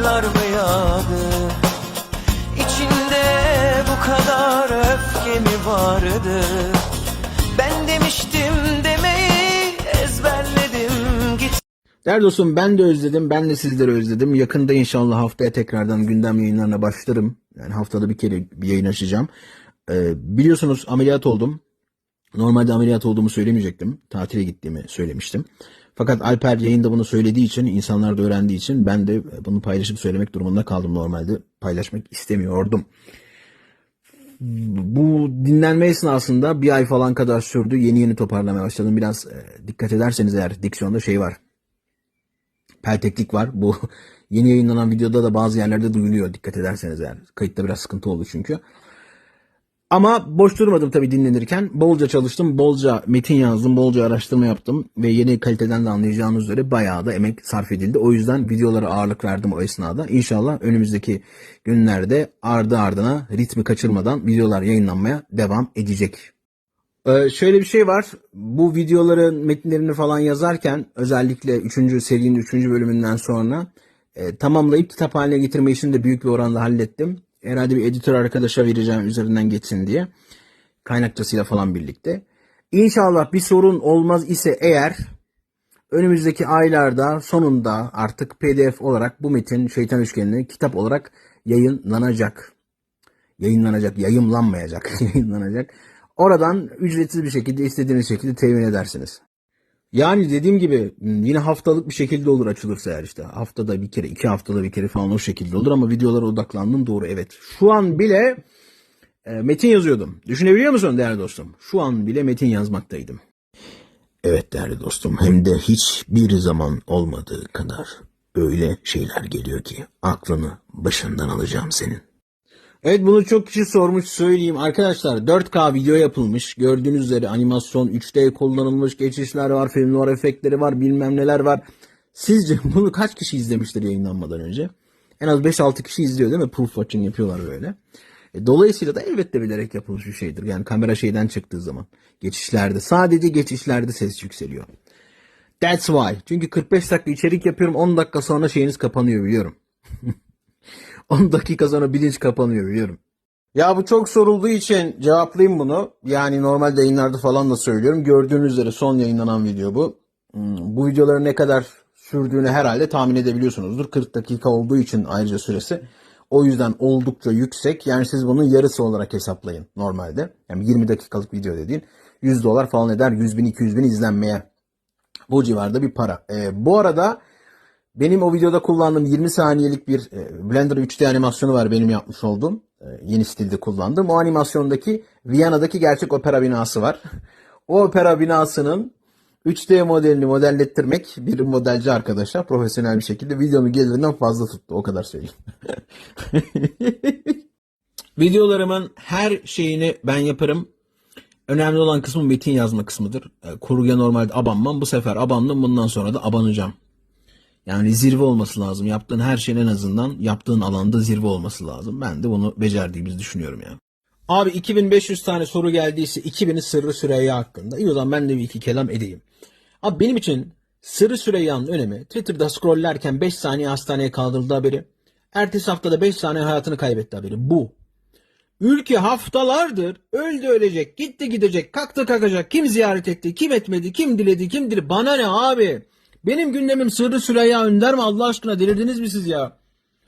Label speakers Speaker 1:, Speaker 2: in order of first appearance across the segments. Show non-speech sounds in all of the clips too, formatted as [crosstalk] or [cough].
Speaker 1: karlar mı İçinde bu kadar öfke mi vardı Ben demiştim demeyi ezberledim git
Speaker 2: Değerli dostum ben de özledim. Ben de sizleri özledim. Yakında inşallah haftaya tekrardan gündem yayınlarına başlarım. Yani haftada bir kere bir yayın açacağım. Ee, biliyorsunuz ameliyat oldum. Normalde ameliyat olduğumu söylemeyecektim. Tatile gittiğimi söylemiştim. Fakat Alper yayında bunu söylediği için, insanlar da öğrendiği için ben de bunu paylaşıp söylemek durumunda kaldım normalde. Paylaşmak istemiyordum. Bu dinlenme esnasında bir ay falan kadar sürdü. Yeni yeni toparlamaya başladım. Biraz e, dikkat ederseniz eğer diksiyonda şey var pelteklik var. Bu [laughs] yeni yayınlanan videoda da bazı yerlerde duyuluyor dikkat ederseniz eğer. Kayıtta biraz sıkıntı oldu çünkü. Ama boş durmadım tabii dinlenirken. Bolca çalıştım, bolca metin yazdım, bolca araştırma yaptım ve yeni kaliteden de anlayacağınız üzere bayağı da emek sarf edildi. O yüzden videolara ağırlık verdim o esnada. İnşallah önümüzdeki günlerde ardı ardına ritmi kaçırmadan videolar yayınlanmaya devam edecek. Ee, şöyle bir şey var. Bu videoların metinlerini falan yazarken özellikle 3. serinin 3. bölümünden sonra e, tamamlayıp kitap haline getirme işini de büyük bir oranda hallettim. Herhalde bir editör arkadaşa vereceğim üzerinden geçsin diye. Kaynakçasıyla falan birlikte. İnşallah bir sorun olmaz ise eğer önümüzdeki aylarda sonunda artık pdf olarak bu metin Şeytan Üçgeni kitap olarak yayınlanacak yayınlanacak, yayımlanmayacak, [laughs] yayınlanacak. Oradan ücretsiz bir şekilde istediğiniz şekilde temin edersiniz. Yani dediğim gibi yine haftalık bir şekilde olur açılırsa eğer işte. Haftada bir kere, iki haftada bir kere falan o şekilde olur ama videolara odaklandım doğru evet. Şu an bile e, metin yazıyordum. Düşünebiliyor musun değerli dostum? Şu an bile metin yazmaktaydım. Evet değerli dostum hem de hiçbir zaman olmadığı kadar öyle şeyler geliyor ki aklını başından alacağım senin. Evet bunu çok kişi sormuş söyleyeyim. Arkadaşlar 4K video yapılmış. Gördüğünüz üzere animasyon 3D kullanılmış. Geçişler var, filmler efektleri var, bilmem neler var. Sizce [laughs] bunu kaç kişi izlemiştir yayınlanmadan önce? En az 5-6 kişi izliyor değil mi? Proof watching yapıyorlar böyle. E, dolayısıyla da elbette bilerek yapılmış bir şeydir. Yani kamera şeyden çıktığı zaman. Geçişlerde, sadece geçişlerde ses yükseliyor. That's why. Çünkü 45 dakika içerik yapıyorum. 10 dakika sonra şeyiniz kapanıyor biliyorum. [laughs] 10 dakika sonra bilinç kapanıyor biliyorum. Ya bu çok sorulduğu için cevaplayayım bunu. Yani normalde yayınlarda falan da söylüyorum. Gördüğünüz üzere son yayınlanan video bu. Hmm, Bu videoların ne kadar sürdüğünü herhalde tahmin edebiliyorsunuzdur. 40 dakika olduğu için ayrıca süresi. O yüzden oldukça yüksek. Yani siz bunun yarısı olarak hesaplayın normalde. Yani 20 dakikalık video dediğin 100 dolar falan eder. 100 bin 200 bin izlenmeye. Bu civarda bir para. Ee, bu arada benim o videoda kullandığım 20 saniyelik bir e, Blender 3D animasyonu var benim yapmış olduğum. e, Yeni stilde kullandığım. O animasyondaki Viyana'daki gerçek opera binası var. O opera binasının 3D modelini modellettirmek bir modelci arkadaşa profesyonel bir şekilde videonun gelirinden fazla tuttu. O kadar söyleyeyim. [laughs] Videolarımın her şeyini ben yaparım. Önemli olan kısmı metin yazma kısmıdır. E, Kurguya normalde abanmam. Bu sefer abandım. Bundan sonra da abanacağım. Yani zirve olması lazım. Yaptığın her şeyin en azından yaptığın alanda zirve olması lazım. Ben de bunu becerdiğimizi düşünüyorum ya. Abi 2500 tane soru geldiyse 2000'i Sırrı Süreyya hakkında. İyi o zaman ben de bir iki kelam edeyim. Abi benim için Sırrı Süreyya'nın önemi Twitter'da scrolllerken 5 saniye hastaneye kaldırıldı haberi. Ertesi haftada 5 saniye hayatını kaybetti haberi. Bu. Ülke haftalardır öldü ölecek, gitti gidecek, kalktı kalkacak, kim ziyaret etti, kim etmedi, kim diledi, kim diledi. Bana ne abi? Benim gündemim Sırrı Süreyya Önder mi Allah aşkına delirdiniz mi siz ya?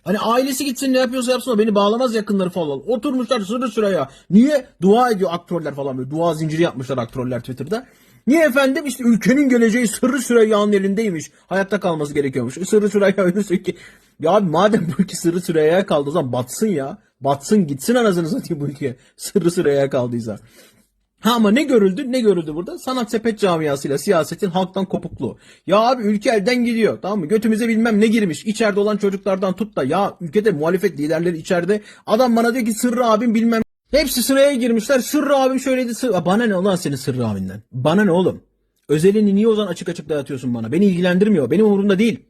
Speaker 2: Hani ailesi gitsin ne yapıyorsa yapsın o beni bağlamaz yakınları falan. Oturmuşlar Sırrı Süreyya. Niye? Dua ediyor aktörler falan böyle. Dua zinciri yapmışlar aktörler Twitter'da. Niye efendim? İşte ülkenin geleceği Sırrı Süreyya'nın elindeymiş. Hayatta kalması gerekiyormuş. E, Sırrı Süreyya öyle ki. Ya abi madem bu ülke Sırrı Süreyya'ya kaldı o zaman batsın ya. Batsın gitsin anasını satayım bu ülke. Sırrı Süreyya'ya kaldıysa. Ha ama ne görüldü? Ne görüldü burada? Sanat sepet camiasıyla siyasetin halktan kopukluğu. Ya abi ülke elden gidiyor. Tamam mı? Götümüze bilmem ne girmiş. İçeride olan çocuklardan tut da ya ülkede muhalefet liderleri içeride. Adam bana diyor ki Sırrı abim bilmem. Hepsi sıraya girmişler. Sırrı abim şöyleydi. Sırrı... Bana ne ulan senin Sırrı abinden? Bana ne oğlum? Özelini niye o zaman açık açık dağıtıyorsun bana? Beni ilgilendirmiyor. Benim umurumda değil.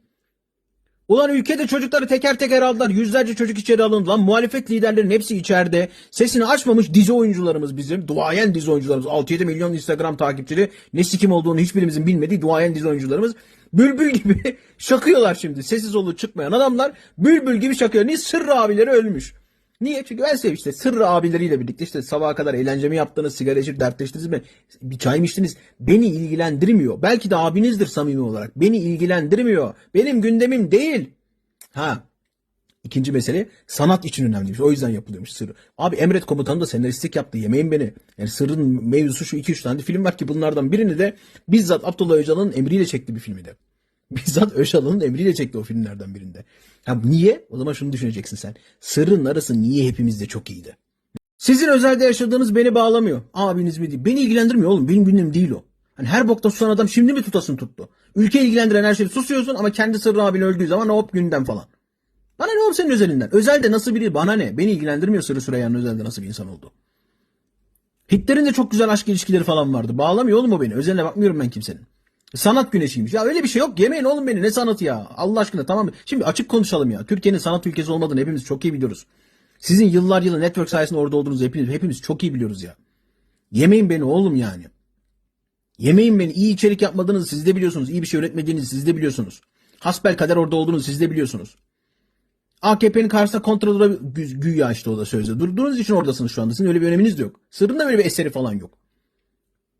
Speaker 2: Ulan ülkede çocukları teker teker aldılar. Yüzlerce çocuk içeri alındı. Lan muhalefet liderlerinin hepsi içeride. Sesini açmamış dizi oyuncularımız bizim. Duayen dizi oyuncularımız. 6-7 milyon Instagram takipçili. Ne sikim olduğunu hiçbirimizin bilmediği duayen dizi oyuncularımız. Bülbül gibi [laughs] şakıyorlar şimdi. Sessiz soluğu çıkmayan adamlar bülbül gibi şakıyor. Niye? Sırrı abileri ölmüş. Niye? Çünkü ben sev işte Sırrı abileriyle birlikte işte sabaha kadar eğlencemi yaptınız, sigara içip dertleştiniz mi? Bir çay mı içtiniz? Beni ilgilendirmiyor. Belki de abinizdir samimi olarak. Beni ilgilendirmiyor. Benim gündemim değil. Ha. İkinci mesele sanat için önemliymiş. O yüzden yapılıyormuş Sırrı. Abi Emret Komutanı da senaristlik yaptı. Yemeyin beni. Yani Sırrı'nın mevzusu şu 2-3 tane de film var ki bunlardan birini de bizzat Abdullah Öcalan'ın emriyle çekti bir filmi de. [laughs] Bizzat Öcalan'ın emriyle çekti o filmlerden birinde. Ha niye? O zaman şunu düşüneceksin sen. Sırrın arası niye hepimizde çok iyiydi? Sizin özelde yaşadığınız beni bağlamıyor. Abiniz mi değil. Beni ilgilendirmiyor oğlum. Benim gündem değil o. Hani her bokta susan adam şimdi mi tutasın tuttu? Ülke ilgilendiren her şeyi susuyorsun ama kendi sırrı abin öldüğü zaman hop gündem falan. Bana ne oğlum senin özelinden? Özelde nasıl biri bana ne? Beni ilgilendirmiyor Sırrı Süreyya'nın özelde nasıl bir insan oldu. Hitler'in de çok güzel aşk ilişkileri falan vardı. Bağlamıyor oğlum o beni. Özeline bakmıyorum ben kimsenin. Sanat güneşiymiş. Ya öyle bir şey yok. Yemeyin oğlum beni. Ne sanatı ya? Allah aşkına tamam? Şimdi açık konuşalım ya. Türkiye'nin sanat ülkesi olmadığını hepimiz çok iyi biliyoruz. Sizin yıllar yılı network sayesinde orada olduğunuzu hepimiz, hepimiz çok iyi biliyoruz ya. Yemeyin beni oğlum yani. Yemeyin beni. İyi içerik yapmadığınızı siz de biliyorsunuz. İyi bir şey üretmediğinizi siz de biliyorsunuz. Hasbel kader orada olduğunuzu siz de biliyorsunuz. AKP'nin karşısında gü- güya işte o da sözde. Durduğunuz için oradasınız şu anda. Sizin öyle bir öneminiz de yok. Sırrın da böyle bir eseri falan yok.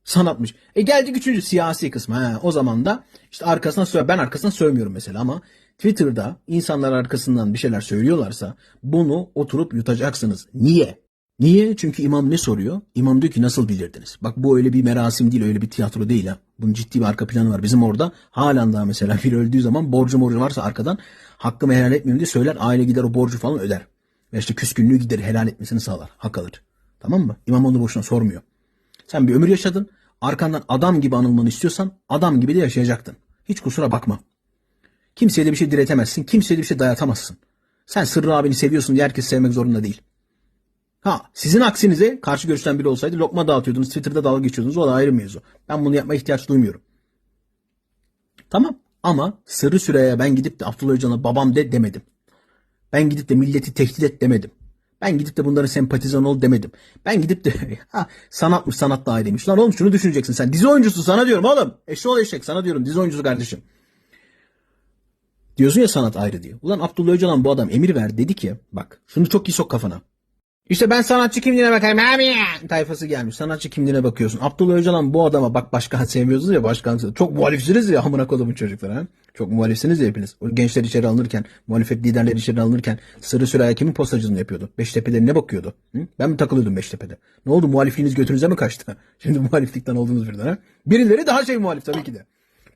Speaker 2: Sanatmış. E geldik üçüncü siyasi kısmı. Ha, o zaman da işte arkasına söyle. Ben arkasına sövmüyorum mesela ama Twitter'da insanlar arkasından bir şeyler söylüyorlarsa bunu oturup yutacaksınız. Niye? Niye? Çünkü imam ne soruyor? İmam diyor ki nasıl bilirdiniz? Bak bu öyle bir merasim değil, öyle bir tiyatro değil ha. Bunun ciddi bir arka planı var. Bizim orada halen daha mesela biri öldüğü zaman borcu morcu varsa arkadan hakkımı helal etmiyorum diye söyler. Aile gider o borcu falan öder. Ve işte küskünlüğü gider helal etmesini sağlar. Hak alır. Tamam mı? İmam onu boşuna sormuyor. Sen bir ömür yaşadın. Arkandan adam gibi anılmanı istiyorsan adam gibi de yaşayacaktın. Hiç kusura bakma. Kimseye de bir şey diretemezsin. Kimseye de bir şey dayatamazsın. Sen Sırrı abini seviyorsun diye herkes sevmek zorunda değil. Ha sizin aksinize karşı görüşten biri olsaydı lokma dağıtıyordunuz. Twitter'da dalga geçiyordunuz. O da ayrı mevzu. Ben bunu yapmaya ihtiyaç duymuyorum. Tamam ama Sırrı Süreyya ben gidip de Abdullah Öcalan'a babam de demedim. Ben gidip de milleti tehdit et demedim. Ben gidip de bunların sempatizan ol demedim. Ben gidip de [laughs] ha, sanatmış sanat da demiş. Lan oğlum şunu düşüneceksin sen. Dizi oyuncusu sana diyorum oğlum. Eşşoğlu eşek sana diyorum. Dizi oyuncusu kardeşim. Diyorsun ya sanat ayrı diye. Ulan Abdullah Öcalan bu adam emir ver dedi ki bak şunu çok iyi sok kafana. İşte ben sanatçı kimliğine bakayım abi. Tayfası gelmiş. Sanatçı kimliğine bakıyorsun. Abdullah Öcalan bu adama bak başkan sevmiyorsunuz ya başkan. Çok muhalifsiniz ya amına kodumun çocuklar ha. Çok muhalifsiniz ya hepiniz. O gençler içeri alınırken, muhalefet liderleri içeri alınırken Sırrı Süreyya kimin postacılığını yapıyordu? Beştepe'de ne bakıyordu? Hı? Ben mi takılıyordum Beştepe'de? Ne oldu muhalifliğiniz götünüze mi kaçtı? [laughs] Şimdi muhaliflikten oldunuz birden ha. Birileri daha şey muhalif tabii ki de.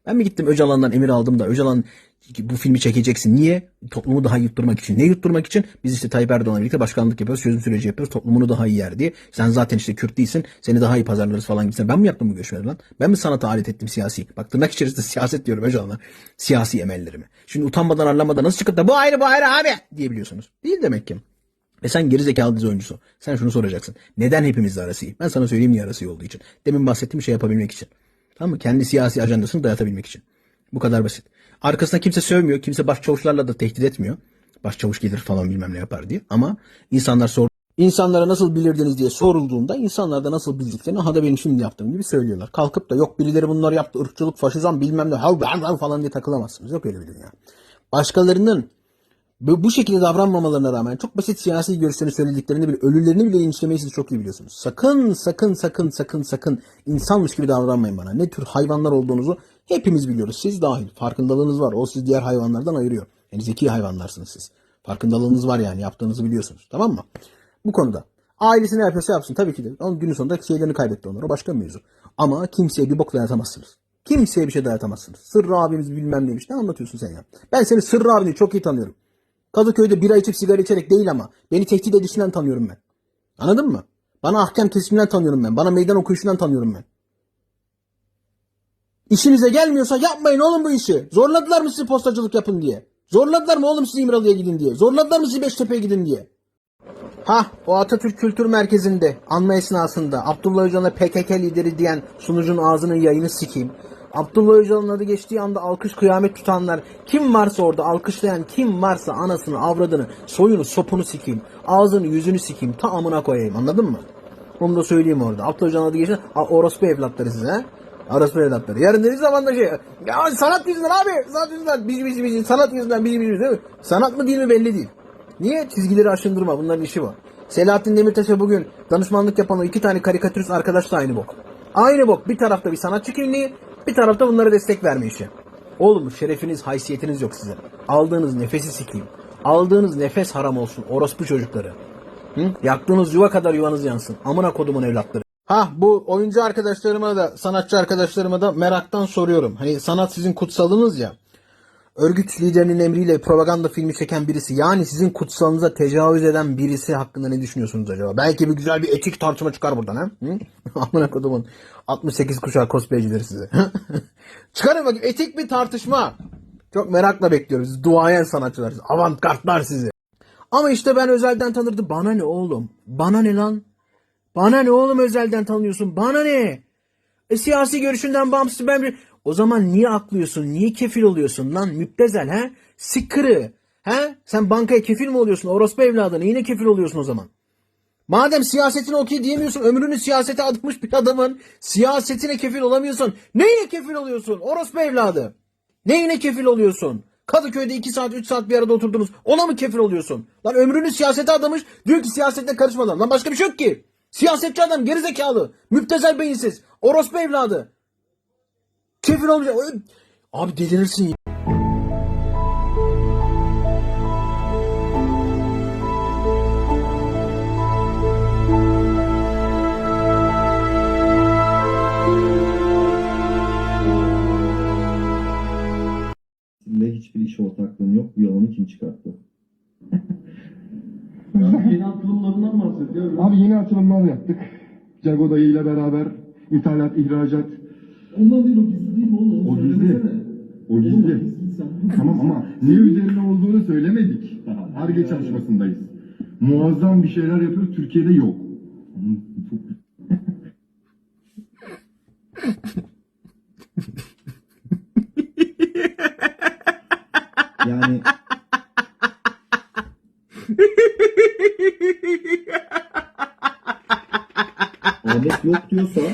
Speaker 2: Ben mi gittim Öcalan'dan emir aldım da Öcalan bu filmi çekeceksin. Niye? Toplumu daha yutturmak için. Ne yutturmak için? Biz işte Tayyip Erdoğan'la birlikte başkanlık yapıyoruz. Çözüm süreci yapıyoruz. Toplumunu daha iyi yer diye. Sen zaten işte Kürt değilsin. Seni daha iyi pazarlarız falan gibisinden. Ben mi yaptım bu görüşmeleri lan? Ben mi sanata alet ettim siyasi? Bak tırnak içerisinde [laughs] siyaset diyorum Öcalan'a. Siyasi emellerimi. Şimdi utanmadan arlamadan nasıl çıkıp da bu ayrı bu ayrı abi diyebiliyorsunuz. Değil demek ki. Ve sen gerizekalı dizi oyuncusu. Sen şunu soracaksın. Neden hepimizle arası iyi? Ben sana söyleyeyim niye arası iyi olduğu için. Demin bahsettiğim şey yapabilmek için. Tamam mı? Kendi siyasi ajandasını dayatabilmek için. Bu kadar basit. Arkasına kimse sövmüyor. Kimse başçavuşlarla da tehdit etmiyor. Başçavuş gelir falan bilmem ne yapar diye. Ama insanlar sor İnsanlara nasıl bilirdiniz diye sorulduğunda insanlar da nasıl bildiklerini ha da benim şimdi yaptığım gibi söylüyorlar. Kalkıp da yok birileri bunları yaptı ırkçılık, faşizan bilmem ne hav falan diye takılamazsınız. Yok öyle bir dünya. Başkalarının bu, bu şekilde davranmamalarına rağmen çok basit siyasi görüşlerini söylediklerini bile ölülerini bile linçlemeyi siz çok iyi biliyorsunuz. Sakın sakın sakın sakın sakın insanmış gibi davranmayın bana. Ne tür hayvanlar olduğunuzu hepimiz biliyoruz. Siz dahil. Farkındalığınız var. O sizi diğer hayvanlardan ayırıyor. Yani zeki hayvanlarsınız siz. Farkındalığınız var yani yaptığınızı biliyorsunuz. Tamam mı? Bu konuda. Ailesi ne yapıyorsa yapsın tabii ki de. Onun günün sonunda şeylerini kaybetti onlar. O başka bir mevzu. Ama kimseye bir bok dayatamazsınız. Kimseye bir şey dayatamazsınız. Sırrı abimiz bilmem neymiş. Ne anlatıyorsun sen ya? Ben seni Sırrı abini çok iyi tanıyorum. Kadıköy'de bira içip sigara içerek değil ama beni tehdit edişinden tanıyorum ben. Anladın mı? Bana ahkam kesiminden tanıyorum ben. Bana meydan okuyuşundan tanıyorum ben. İşinize gelmiyorsa yapmayın oğlum bu işi. Zorladılar mı sizi postacılık yapın diye? Zorladılar mı oğlum sizi İmralı'ya gidin diye? Zorladılar mı sizi Beştepe'ye gidin diye? Ha o Atatürk Kültür Merkezi'nde anma esnasında Abdullah Öcalan'a PKK lideri diyen sunucunun ağzının yayını sikeyim. Abdullah Öcalan'ın adı geçtiği anda alkış kıyamet tutanlar kim varsa orada alkışlayan kim varsa anasını avradını soyunu sopunu sikeyim ağzını yüzünü sikeyim ta amına koyayım anladın mı? Onu da söyleyeyim orada. Abdullah Öcalan'ın adı geçti. Orospu evlatları size. Orospu evlatları. Yarın dediği zaman da şey ya sanat yüzünden abi sanat yüzünden bici bici bici sanat yüzünden bici değil mi? Sanat mı değil mi belli değil. Niye? Çizgileri aşındırma. Bunların işi var. Selahattin Demirtaş'a bugün danışmanlık yapan o iki tane karikatürist arkadaş da aynı bok. Aynı bok. Bir tarafta bir sanatçı kimliği, bir tarafta bunlara destek verme işi. Oğlum şerefiniz, haysiyetiniz yok size. Aldığınız nefesi sikeyim. Aldığınız nefes haram olsun. Orospu çocukları. Hı? Yaktığınız yuva kadar yuvanız yansın. Amına kodumun evlatları. Ha bu oyuncu arkadaşlarıma da sanatçı arkadaşlarıma da meraktan soruyorum. Hani sanat sizin kutsalınız ya. Örgüt liderinin emriyle propaganda filmi çeken birisi yani sizin kutsalınıza tecavüz eden birisi hakkında ne düşünüyorsunuz acaba? Belki bir güzel bir etik tartışma çıkar buradan ha? [laughs] Amına kodumun 68 kuşağı cosplaycileri size. [laughs] Çıkarın bakayım etik bir tartışma. Çok merakla bekliyoruz. Duayen sanatçılar. Avantgardlar sizi. Ama işte ben özelden tanırdım. Bana ne oğlum? Bana ne lan? Bana ne oğlum özelden tanıyorsun? Bana ne? E siyasi görüşünden bağımsız ben bir... O zaman niye aklıyorsun? Niye kefil oluyorsun lan? Müptezel ha? Sıkkırı. Ha? Sen bankaya kefil mi oluyorsun? Orospu evladına yine kefil oluyorsun o zaman. Madem siyasetine okey diyemiyorsun, ömrünü siyasete adamış bir adamın siyasetine kefil olamıyorsun. Neyine kefil oluyorsun? Orospu evladı. Neyine kefil oluyorsun? Kadıköy'de 2 saat 3 saat bir arada oturdunuz. Ona mı kefil oluyorsun? Lan ömrünü siyasete adamış. Diyor ki siyasetle karışmadan. Lan başka bir şey yok ki. Siyasetçi adam gerizekalı. Müptezel beyinsiz. Orospu evladı. Kefil olmayacak. Abi delirirsin.
Speaker 3: hiçbir iş ortaklığım yok. Bu yalanı kim çıkarttı?
Speaker 4: Yeni atılımlarından bahsediyorum.
Speaker 5: Abi yeni atılımlar yaptık. Jago dayı ile beraber ithalat, ihracat.
Speaker 4: Ondan değil o gizli değil mi oğlum?
Speaker 5: O gizli. O gizli. Tamam ama ne üzerine olduğunu söylemedik. Daha Harge çalışmasındayız. Muazzam bir şeyler yapıyoruz. Türkiye'de yok.
Speaker 3: Yani Ahmet yok diyorsa yok.